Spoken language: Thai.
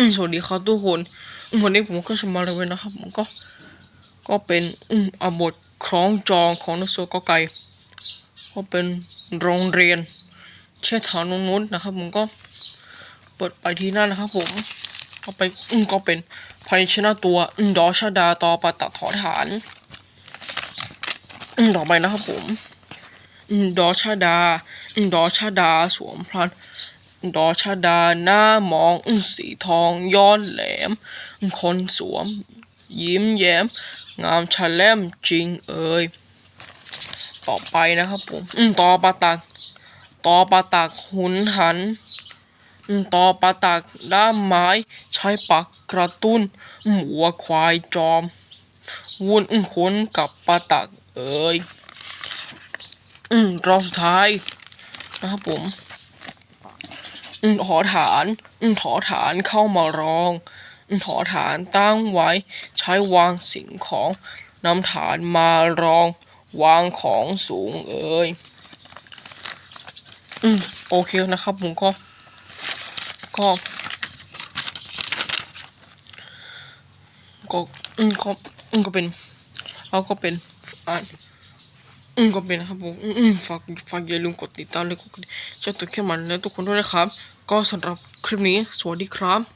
อืมสวัสดีครับทุกคนวันนี้ผมก็จะมาเรียนนะครับผมก็ ก็เป็นอืมอบทคล้องจองของนักสือกอไก่ก็เป็นโรงเรียน เชษฐานุนุษนะครับผมก็เปิดไปที่นั่นนะครับ ผมก็ไปอืมก็เป็นพยัญชนะตัวอืมดอชดาตอปะตะถอฐานอืมต่อไปนะครับผมอืมดอชดาอืมดอชดาสวมพลัน ดอชดาหน้ามองสีทองย้อนแหลม คนสวม ยิ้มแย้ม งามชะแลมจริงเอ่ยต่อไปนะครับผมอืมตอปะตักต่อปะตักหุนหันอืมตอปะตักด้ามไม้ใช้ปักกระตุ้นอืมวัวควายจอม วุ่นขนกับปะตักเอ่ยอืมรอบสุดท้ายนะครับผม อืมหอฐานอืมหอฐานเข้ามารองอืมหอฐานตั้งไว้ ใช้วางสิ่งของนำฐานมารอง วางของสูงเอ่ยอืมโอเคนะครับผมก็ ก็ก็อืมก็อืมก็เป็นเราก็เป็นอ่าน อืมก็เป็นนะครับผมอืมอืมฝากฝากอย่าลืมกดติดตามและกดกระดิ่งช่องตัวเข้มมันและทุกคนด้วยนะครับ ก็สำหรับคลิปนี้สวัสดีครับ